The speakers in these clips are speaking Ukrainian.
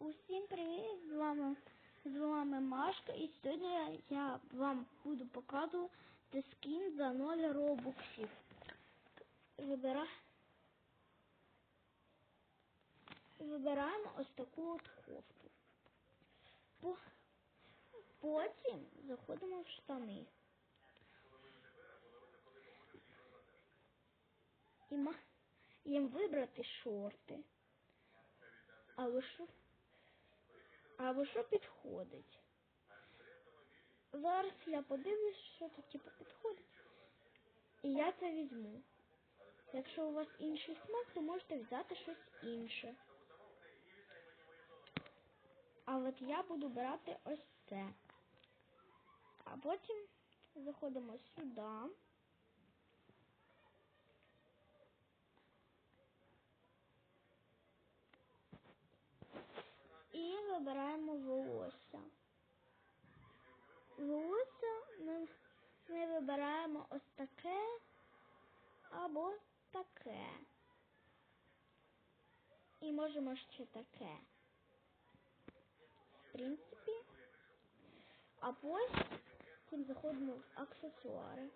Усім привіт! З вами з вами Машка і сьогодні я вам буду показувати скін за 0 робоксів. Вибира... Вибираємо ось таку от кофту. По... Потім заходимо в штани. І ма... їм вибрати шорти. Або що? Або що підходить? Зараз я подивлюсь, що тут типу підходить. І я це візьму. Якщо у вас інший смак, то можете взяти щось інше. А от я буду брати ось це. А потім заходимо сюди. І вибираємо волосся. Волосся ми, ми вибираємо ось таке або таке. І можемо ще таке. В принципі. А потім заходимо в аксесуари.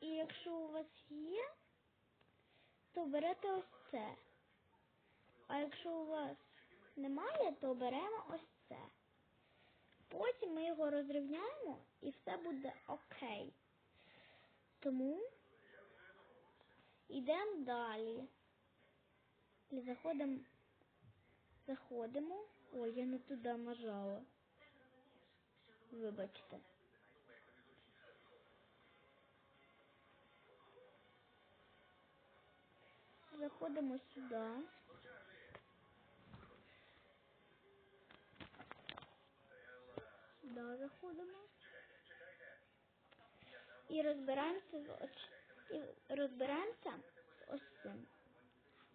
І якщо у вас є, то берете ось це. А якщо у вас немає, то беремо ось це. Потім ми його розрівняємо і все буде окей. Тому йдемо далі. І заходимо. Заходимо. Ой, я не туди нажала. Вибачте. Заходимо сюди. Сюди заходимо. І розбираємося з оч... і розбираємося з ось цим.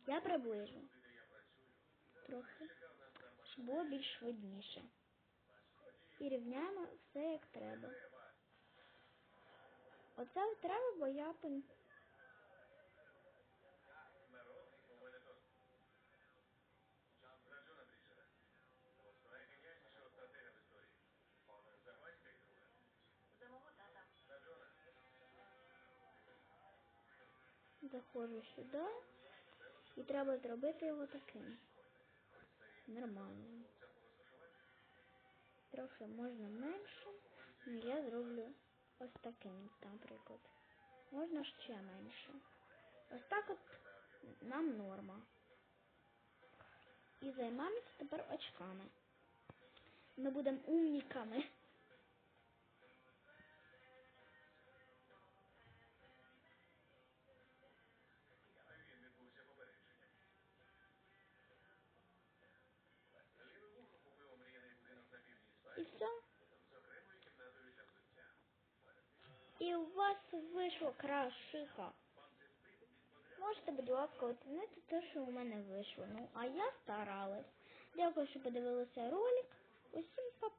Я приближу. Трохи. Щоб було більш видніше. І рівняємо все як треба. Оце треба, бо я заходжу сюди і треба зробити його таким. Нормальним. Трохи можна менше, але я зроблю ось таким, наприклад. Можна ще менше. Ось так от нам норма. І займаємося тепер очками. Ми будемо умниками. І у вас вийшло крашиха. Можете, будь ласка, оцінити те, що у мене вийшло. Ну, а я старалась. Дякую, що подивилися ролик. Усім па-па.